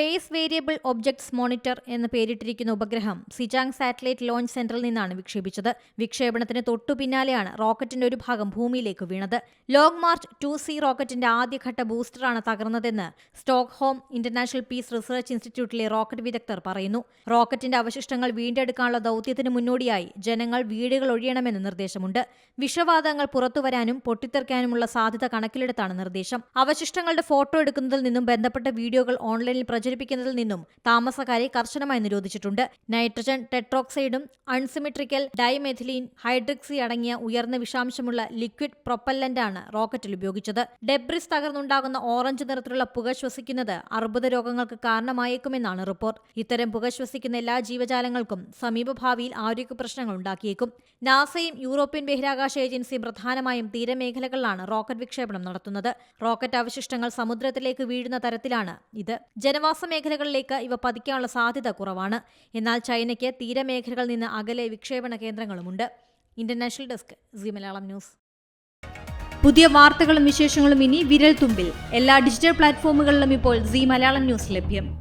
Space variable objects monitor എന്ന് പേരിട്ടിരിക്കുന്ന ഉപഗ്രഹം സിജാങ് സാറ്റലൈറ്റ് ലോഞ്ച് സെന്ററിൽ നിന്നാണ് വിക്ഷേപിച്ചത്. വിക്ഷേപണത്തിന് തൊട്ടു പിന്നാലെയാണ് റോക്കറ്റിന്റെ ഒരു ഭാഗം ഭൂമിയിലേക്ക് വീണത്. ലോങ് മാർച്ച് ടു സി റോക്കറ്റിന്റെ ആദ്യഘട്ട ബൂസ്റ്ററാണ് തകർന്നതെന്ന് സ്റ്റോക്ക്ഹോം ഇന്റർനാഷണൽ പീസ് റിസർച്ച് ഇൻസ്റ്റിറ്റ്യൂട്ടിലെ റോക്കറ്റ് വിദഗ്ധർ പറയുന്നു. റോക്കറ്റിന്റെ അവശിഷ്ടങ്ങൾ വീണ്ടെടുക്കാനുള്ള ദൌത്യത്തിന് മുന്നോടിയായി ജനങ്ങൾ വീടുകൾ ഒഴിയണമെന്ന് നിർദ്ദേശമുണ്ട്. വിഷവാതകങ്ങൾ പുറത്തുവരാനും പൊട്ടിത്തെറിക്കാനുമുള്ള സാധ്യത കണക്കിലെടുത്താണ് നിർദ്ദേശം. അവശിഷ്ടങ്ങളുടെ ഫോട്ടോ എടുക്കുന്നതിൽ നിന്നും ബന്ധപ്പെട്ട വീഡിയോകൾ ഓൺലൈനിൽ പ്രചരിപ്പിക്കുന്നതിൽ നിന്നും താമസക്കാരെ കർശനമായി നിരോധിച്ചിട്ടുണ്ട്. നൈട്രജൻ ടെട്രോക്സൈഡും അൺസിമെട്രിക്കൽ ഡൈമെഥിലീൻ ഹൈഡ്രിക്സി അടങ്ങിയ ഉയർന്ന വിഷാംശമുള്ള ലിക്വിഡ് പ്രൊപ്പല്ലന്റാണ് റോക്കറ്റിൽ ഉപയോഗിച്ചത്. ഡെബ്രിസ് തകർന്നുണ്ടാകുന്ന ഓറഞ്ച് നിറത്തിലുള്ള പുക ശ്വസിക്കുന്നത് അർബുദ രോഗങ്ങൾക്ക് കാരണമായേക്കുമെന്നാണ് റിപ്പോർട്ട്. ഇത്തരം പുക ശ്വസിക്കുന്ന എല്ലാ ജീവജാലങ്ങൾക്കും സമീപഭാവിയിൽ ആരോഗ്യ പ്രശ്നങ്ങൾ ഉണ്ടാക്കിയേക്കും. നാസയും യൂറോപ്യൻ ബഹിരാകാശ ഏജൻസിയും പ്രധാനമായും തീരമേഖലകളിലാണ് റോക്കറ്റ് വിക്ഷേപണം നടത്തുന്നത്. റോക്കറ്റ് അവശിഷ്ടങ്ങൾ സമുദ്രത്തിലേക്ക് വീഴുന്ന തരത്തിലാണ് ഇത്. ജനവാസ മേഖലകളിലേക്ക് ഇവ പതിക്കാനുള്ള സാധ്യത കുറവാണ്. എന്നാൽ ചൈനയ്ക്ക് തീരമേഖലകളിൽ നിന്ന് അകലെ വിക്ഷേപണ കേന്ദ്രങ്ങളുമുണ്ട്. International desk C Malayalam news. പുതിയ വാർത്തകളും വിശേഷങ്ങളും ഇനി വിരൽ തുമ്പിൽ എല്ലാ ഡിജിറ്റൽ പ്ലാറ്റ്ഫോമുകളിലും ഇപ്പോൾ സി മലയാളം ന്യൂസ് ലഭ്യം.